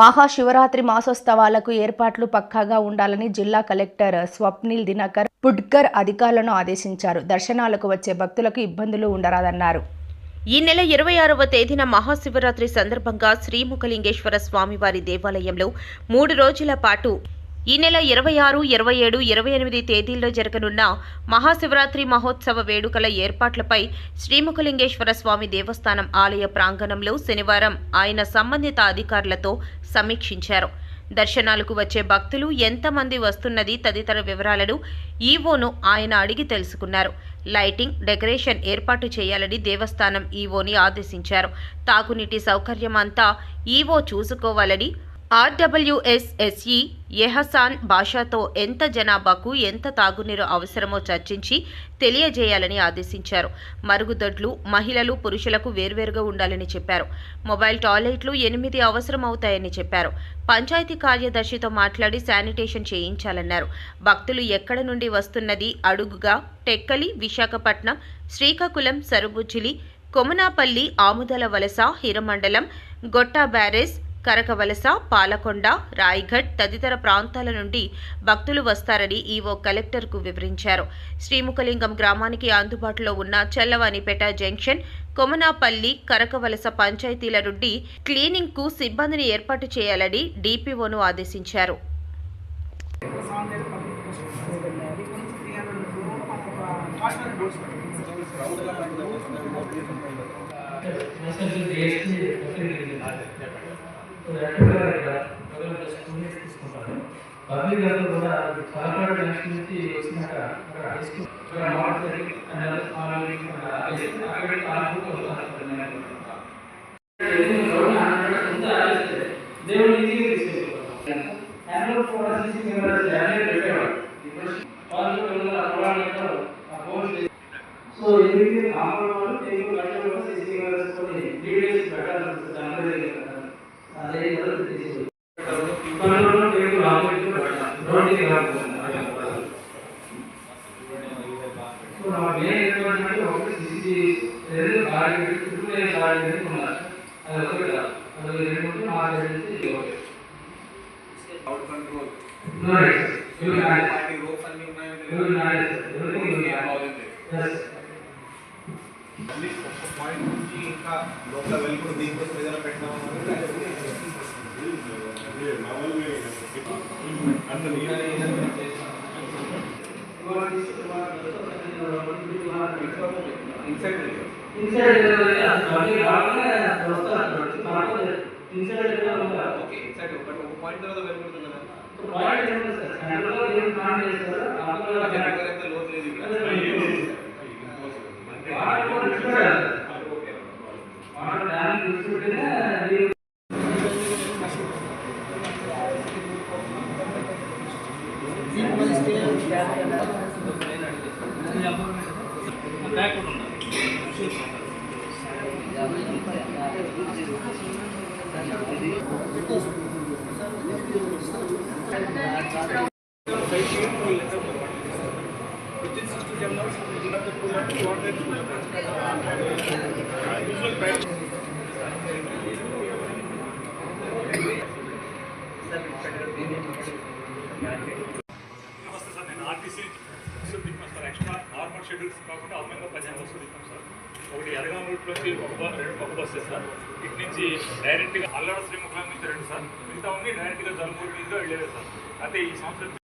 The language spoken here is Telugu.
మహాశివరాత్రి మాసోత్సవాలకు ఏర్పాట్లు పక్కాగా ఉండాలని జిల్లా కలెక్టర్ స్వప్నిల్ దినకర్ పుడ్కర్ అధికారులను ఆదేశించారు. దర్శనాలకు వచ్చే భక్తులకు ఇబ్బందులు ఉండరాదన్నారు. ఈ నెల ఇరవై ఆరవ తేదీన మహాశివరాత్రి సందర్భంగా శ్రీముఖలింగేశ్వర స్వామివారి దేవాలయంలో మూడు రోజుల పాటు ఈ నెల ఇరవై ఆరు ఇరవై ఏడు ఇరవై ఎనిమిది తేదీల్లో జరగనున్న మహాశివరాత్రి మహోత్సవ వేడుకల ఏర్పాట్లపై శ్రీముఖలింగేశ్వర స్వామి దేవస్థానం ఆలయ ప్రాంగణంలో శనివారం ఆయన సంబంధిత అధికారులతో సమీక్షించారు. దర్శనాలకు వచ్చే భక్తులు ఎంతమంది వస్తున్నది తదితర వివరాలను ఈవోను ఆయన అడిగి తెలుసుకున్నారు. లైటింగ్ డెకరేషన్ ఏర్పాటు చేయాలని దేవస్థానం ఈవోని ఆదేశించారు. తాగునీటి సౌకర్యం అంతా ఈవో చూసుకోవాలని ఆర్డబ్ల్యూఎస్ఎస్ఈ ఎహసాన్ భాషతో ఎంత జనాభాకు ఎంత తాగునీరు అవసరమో చర్చించి తెలియజేయాలని ఆదేశించారు. మరుగుదొడ్లు మహిళలు పురుషులకు వేర్వేరుగా ఉండాలని చెప్పారు. మొబైల్ టాయిలెట్లు ఎనిమిది అవసరం అవుతాయని చెప్పారు. పంచాయతీ కార్యదర్శితో మాట్లాడి శానిటేషన్ చేయించాలన్నారు. భక్తులు ఎక్కడ నుండి వస్తున్నది అడుగుగా టెక్కలి విశాఖపట్నం శ్రీకాకుళం సరుబుజ్జిలి కొమనాపల్లి ఆముదల వలస హిరమండలం గొట్టా బ్యారేజ్ కరకవలస పాలకొండ రాయ్ఘడ్ తదితర ప్రాంతాల నుండి భక్తులు వస్తారని ఈవో కలెక్టర్కు వివరించారు. శ్రీముఖలింగం గ్రామానికి అందుబాటులో ఉన్న చల్లవానిపేట జంక్షన్ కొమనాపల్లి కరకవలస పంచాయతీల నుండి క్లీనింగ్కు సిబ్బందిని ఏర్పాటు చేయాలని డీపీఓను ఆదేశించారు. మెసేజ్ చేసి తీసుకుంటాను పబ్లిక్ అందరూ కూడా కార్పొరేట్ ఎలక్షన్ నుంచి వచ్చినాక అక్కడ హై స్కూల్ దేవుడు సో నా మెయిన్ ఏంటంటే ఒకటి సీసీ రెండు గాడి పెట్టి చుట్టూ గాడి పెట్టి ఉన్నారు అది ఒకటి కాదు అది రెండు ఉంటే నాలుగు నుంచి okay out control No, right. You will manage. Party ropes అన్ని ఉన్నాయో You will manage. Everything you will manage. బాగుంది Yes. మళ్ళీ ఒక పాయింట్ నుంచి ఇంకా లోపల వెళ్ళి కూడా దీనికోసం ఏదైనా పెట్టినామా ఇన్సైడ్ ఇన్సైడ్ అన్ని రాగానే వస్తారు కాకపోతే ఇన్సైడ్ ఓకే ఇన్సైడ్ ఒక ఒక పాయింట్ తర్వాత వెళ్ళిపోతుంది కదా పాయింట్ ఏంటి సార్ సెంట్రల్ ఏం ప్లాన్ చేస్తారు అందులో జనరల్ అయితే లోతు లేదు ఇక్కడ వాటర్ కూడా చూడాలి ఓకే బ్యాక్వర్డ్ ఉండాలి. చూసుకుంటేనే నీరు నమస్తే సార్ రూట్ నుంచి ఒక ఒక బస్సే సార్. ఇటు నుంచి డైరెక్ట్గా అల్లడ శ్రీముఖం నుంచి రెండు సార్. మిగతా ఉంది డైరెక్ట్గా జలమూరు మీదుగా వెళ్ళేది సార్. అయితే ఈ సంవత్సరం